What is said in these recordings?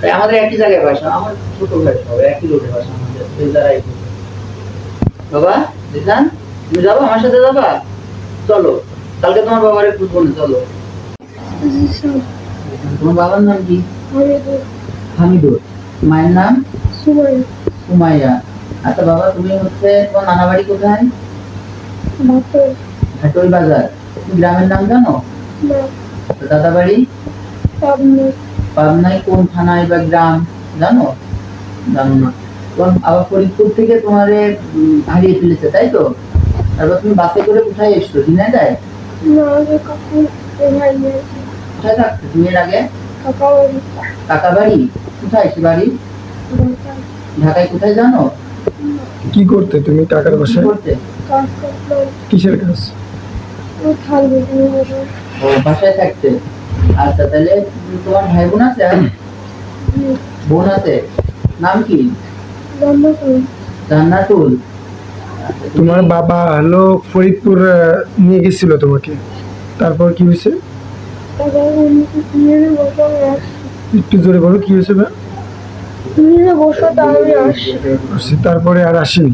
তাই আমাদের একই জায়গায় বাসা আমার ছোট ভাই সবাই একই রোডে বাসা আমাদের দ্বারাই বাবা দিদান তুমি যাব? আমার সাথে যাবা? চলো কালকে তোমার বাবারে খুঁজবো না চলো। তোমার বাবার নাম কি? হামিদুর। মায়ের নাম? সুমাইয়া। আচ্ছা বাবা তুমি হচ্ছে তোমার নানা বাড়ি কোথায়? হাটুই বাজার। তুমি গ্রামের নাম জানো? দাদা বাড়ি? পাবনায় কোন থানায় বা গ্রাম? জানো? জানো না। তখন আবার ফরিদপুর থেকে তোমারে হারিয়ে ফেলেছে তাই তো? তারপর তুমি বাসে করে কোথায় এসছো? ঝিনাইদায় কোথায় থাকছো? তুমি এর আগে? কাকা বাড়ি কোথায় সে বাড়ি? ঢাকায়। কোথায় জানো? কি করতে তুমি কাকার বাসায়? করতে? কিসের কাজ? ও বাসায় থাকতে? আচ্ছা তাহলে তোমার ভাই বোন আছে বোন আছে। নাম কি? জান্নাতুল। তোমার বাবা হলো ফরিদপুর নিয়ে গেছিল তোমাকে। তারপর কি হয়েছে? একটু জোরে বলো কি হয়েছে বা বসো তাহলে আসছি আসছি, তারপরে আর আসেনি।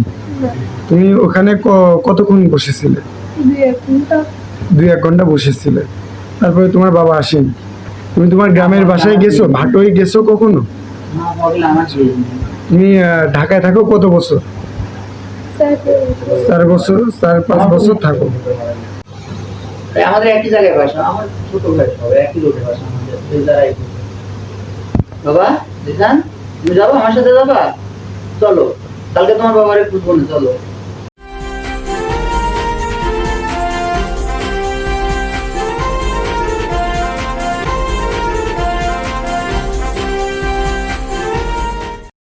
তুমি ওখানে ক- কতক্ষণ বসেছিলে? দুই এক ঘণ্টা। দুই এক ঘণ্টা বসেছিলে। তারপরে তোমার বাবা আসেনি। তুমি তোমার গ্রামের বাসায় গেছো? ভাটোই গেছো কখনো। তুমি ঢাকায় থাকো কত বছর? চার বছর, চার পাঁচ বছর থাকো। আমাদের একই জায়গায় বাসা, আমার ছোট ভাই একই রোডে বাসা আমাদের বাবা, দিদান, তুমি যাব? আমার সাথে যাবা? চলো, কালকে তোমার বাবারে খুঁজবো না চলো।